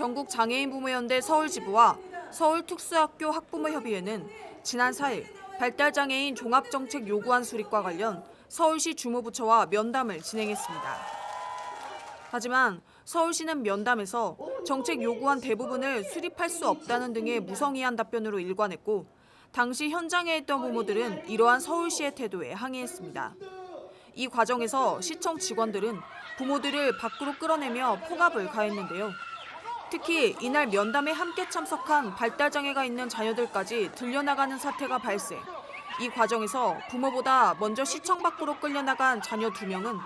전국 장애인 부모연대 서울지부와 서울특수학교 학부모협의회는 지난 4일 발달장애인 종합정책 요구안 수립과 관련 서울시 주무부처와 면담을 진행했습니다. 하지만 서울시는 면담에서 정책 요구안 대부분을 수립할 수 없다는 등의 무성의한 답변으로 일관했고 당시 현장에 있던 부모들은 이러한 서울시의 태도에 항의했습니다. 이 과정에서 시청 직원들은 부모들을 밖으로 끌어내며 폭압을 가했는데요. 특히 이날 면담에 함께 참석한 발달장애가 있는 자녀들까지 들려나가는 사태가 발생. 이 과정에서 부모보다 먼저 시청 밖으로 끌려나간 자녀 두 명은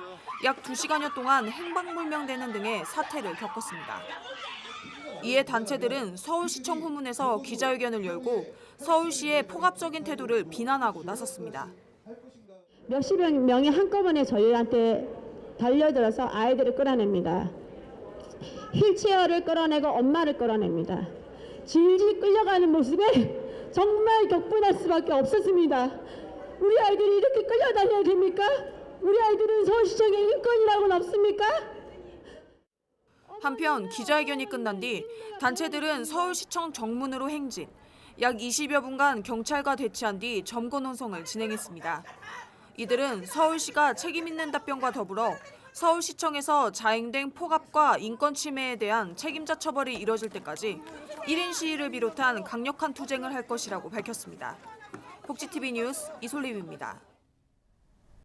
약 2시간여 동안 행방불명되는 등의 사태를 겪었습니다. 이에 단체들은 서울시청 후문에서 기자회견을 열고 서울시의 폭압적인 태도를 비난하고 나섰습니다. 몇십 명이 한꺼번에 저희한테 달려들어서 아이들을 끌어냅니다. 휠체어를 끌어내고 엄마를 끌어냅니다. 질질 끌려가는 모습에 정말 격분할 수밖에 없었습니다. 우리 아이들이 이렇게 끌려다녀야 됩니까? 우리 아이들은 서울시청의 인권이라고는 없습니까? 한편 기자회견이 끝난 뒤 단체들은 서울시청 정문으로 행진, 약 20여 분간 경찰과 대치한 뒤 점거 농성을 진행했습니다. 이들은 서울시가 책임 있는 답변과 더불어 서울시청에서 자행된 폭압과 인권 침해에 대한 책임자 처벌이 이뤄질 때까지 1인 시위를 비롯한 강력한 투쟁을 할 것이라고 밝혔습니다. 복지TV 뉴스 이솔림입니다.